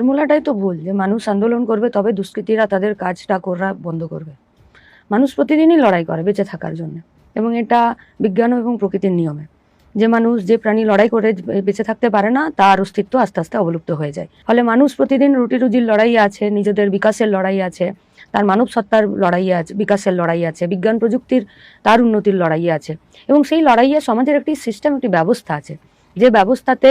ফর্মুলাটাই তো ভুল যে মানুষ আন্দোলন করবে, তবে দুষ্কৃতীরা তাদের কাজটা করা বন্ধ করবে। মানুষ প্রতিদিনই লড়াই করে বেঁচে থাকার জন্য, এবং এটা বিজ্ঞান এবং প্রকৃতির নিয়মে। যে মানুষ যে প্রাণী লড়াই করে বেঁচে থাকতে পারে না, তার অস্তিত্ব আস্তে আস্তে অবলুপ্ত হয়ে যায়। ফলে মানুষ প্রতিদিন রুটি রুজির লড়াই আছে, নিজেদের বিকাশের লড়াই আছে, তার মানব সত্তার লড়াই আছে, বিকাশের লড়াই আছে, বিজ্ঞান প্রযুক্তির, তার উন্নতির লড়াই আছে। এবং সেই লড়াইয়ে সমাজের একটি সিস্টেম একটি ব্যবস্থা আছে। যে ব্যবস্থাতে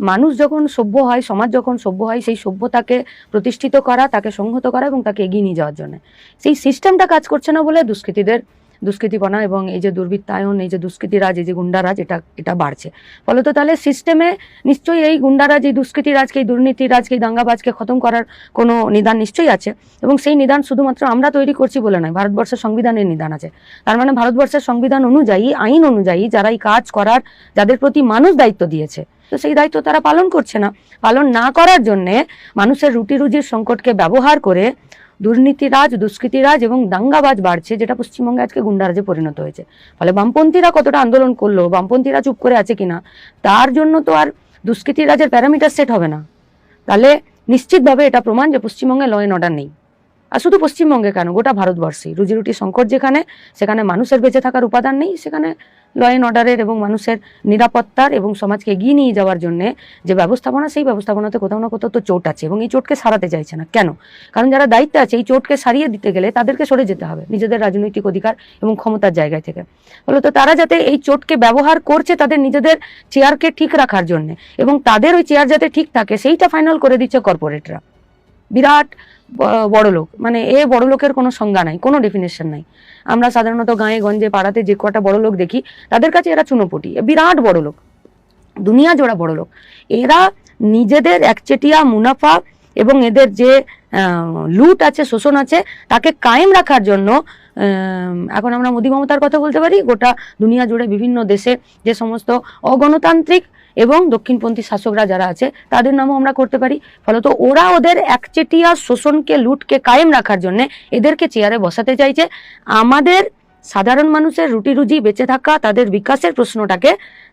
মানুষ যখন সভ্য হয়, সমাজ যখন সভ্য হয়, সেই সভ্যতাকে প্রতিষ্ঠিত করা, তাকে সংহত করা এবং তাকে এগিয়ে নিয়ে যাওয়ার জন্য। সেই সিস্টেমটা কাজ করছে না বলে দুষ্কৃতীদের দুষ্কৃতিপনা এবং এই যে দুর্বৃত্তায়ন, এই যে দুষ্কৃতিরাজ, এই যে গুন্ডারাজ, এটা এটা বাড়ছে। ফলত তাহলে সিস্টেমে নিশ্চয়ই এই গুন্ডারাজ, এই দুষ্কৃতিরাজকে এই দুর্নীতিরাজকে এই দাঙ্গাবাজকে খতম করার কোনো নিদান নিশ্চয়ই আছে? এবং সেই নিদান শুধুমাত্র আমরা তৈরি করছি বলে নয়, ভারতবর্ষের সংবিধানের নিদান আছে। তার মানে ভারতবর্ষের সংবিধান অনুযায়ী, আইন অনুযায়ী যারা এই কাজ করার, যাদের প্রতি মানুষ দায়িত্ব দিয়েছে তো সেই দায়িত্ব তারা পালন করছে না। পালন না করার জন্যে মানুষের রুটি রুজির সংকটকে ব্যবহার করে দুর্নীতিরাজ, দুষ্কৃতিরাজ এবং দাঙ্গাবাজ বাড়ছে, যেটা পশ্চিমবঙ্গে আজকে গুন্ডারাজে পরিণত হয়েছে। ফলে বামপন্থীরা কতটা আন্দোলন করল, বামপন্থীরা চুপ করে আছে কিনা, তার জন্য তো আর দুষ্কৃতিরাজের প্যারামিটার সেট হবে না। তাহলে নিশ্চিতভাবে এটা প্রমাণ যে পশ্চিমবঙ্গে ল অ্যান্ড অর্ডার নেই। আর শুধু পশ্চিমবঙ্গে কেন? গোটা ভারতবর্ষেই। রুজি রুটি সংকট যেখানে, সেখানে মানুষের বেঁচে থাকার উপাদান নেই। সেখানে ল অ্যান্ড অর্ডারের এবং মানুষের নিরাপত্তার এবং সমাজকে এগিয়ে নিয়ে যাওয়ার জন্য যে ব্যবস্থাপনা, সেই ব্যবস্থাপনাতে কোথাও না কোথাও তো চোট আছে এবং এই চোটকে সারাতে চাইছে না। কেন? কারণ যারা দায়িত্বে আছে, এই চোটকে সারিয়ে দিতে গেলে তাদেরকে সরে যেতে হবে নিজেদের রাজনৈতিক অধিকার এবং ক্ষমতার জায়গায় থেকে। ফলত তারা যাতে এই চোটকে ব্যবহার করছে তাদের নিজেদের চেয়ারকে ঠিক রাখার জন্য এবং তাদের ওই চেয়ার যাতে ঠিক থাকে, সেইটা ফাইনাল করে দিচ্ছে কর্পোরেটরা বিরাট বড় লোক। মানে এ বড় লোকের কোনো সংজ্ঞা নাই, কোনো ডেফিনেশন নাই। আমরা সাধারণত গাঁয়ে, গঞ্জে, পাড়াতে যে কটা বড় লোক দেখি, তাদের কাছে এরা চুনোপটি বিরাট বড় লোক। দুনিয়া জোড়া বড় লোক। এরা নিজেদের একচেটিয়া মুনাফা এবং এদের যে লুট আছে, শোষণ আছে, তাকে কায়েম রাখার জন্য এখন আমরা মোদী মমতার কথা বলতে পারি, গোটা দুনিয়া জুড়ে বিভিন্ন দেশে যে সমস্ত অগণতান্ত্রিক এবং দক্ষিণপন্থী শাসকরা যারা আছে, তাদের নামও আমরা করতে পারি। ফলত ওরা ওদের একচেটিয়া শোষণকে, লুটকে কায়েম রাখার জন্য এদেরকে চেয়ারে বসাতে চাইছে। আমাদের সাধারণ মানুষের রুটি রুজি বেঁচে থাকা, তাদের বিকাশের প্রশ্নটাকে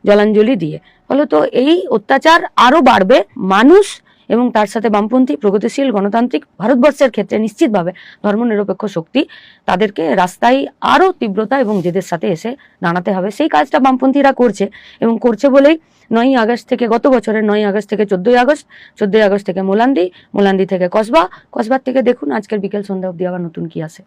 জলাঞ্জলি দিয়ে। ফলত এই অত্যাচার আরও বাড়বে, মানুষ এবং তার সাথে বামপন্থী, প্রগতিশীল গণতান্ত্রিক ভারতবর্ষের ক্ষেত্রে নিশ্চিতভাবে ধর্মনিরপেক্ষ শক্তি তাদেরকে রাস্তায় আরও তীব্রতা এবং জেদের সাথে এসে দাঁড়াতে হবে। সেই কাজটা বামপন্থীরা করছে এবং করছে বলেই নয়ই আগস্ট থেকে গত বছরের নয় আগস্ট থেকে চোদ্দই আগস্ট চোদ্দই আগস্ট থেকে মোলান্দি মোলান্দি থেকে কসবা। কসবার থেকে দেখুন আজকের বিকেল সন্ধ্যা অব্দি আবার নতুন কি আসে